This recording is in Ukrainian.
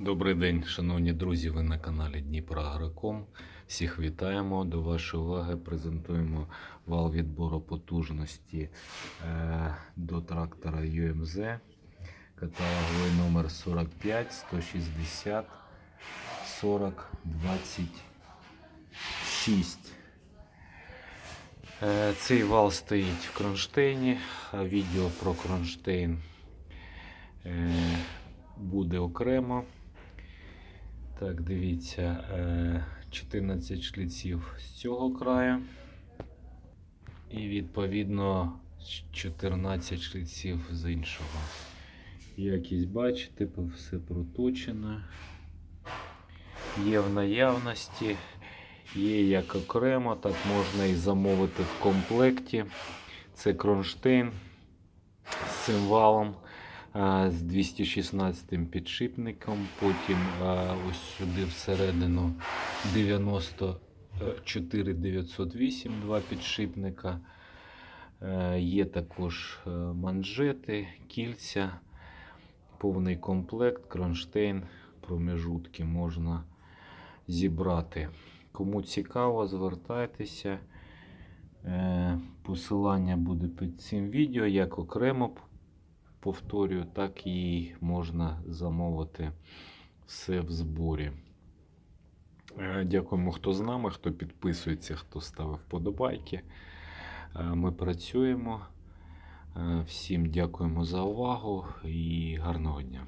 Добрий день, шановні друзі. Ви на каналі Дніпро Агроком. Всіх вітаємо. До вашої уваги презентуємо вал відбору потужності е, до трактора UMZ. Каталоговий номер 45 160 40 26. Е, Цей вал стоїть в кронштейні, відео про кронштейн е, буде окремо. Так, дивіться, е, 14 шліців з цього краю. І відповідно 14 шліців з іншого. Якість бачите, все проточено. Є в наявності, є як окремо, так можна і замовити в комплекті. Це кронштейн з цим валом з 216 підшипником. Потім ось сюди всередину 94 908 два підшипника. Е, Є також е, манжети, кільця, повний комплект, кронштейн, промежутки можна зібрати. Кому цікаво, звертайтеся. Е, Посилання буде під цим відео, як окремо повторюю, так і можна замовити все в зборі. Е, Дякуємо, хто з нами, хто підписується, хто ставив вподобайки. Е, Ми працюємо. Е, Всім дякуємо за увагу і гарного дня.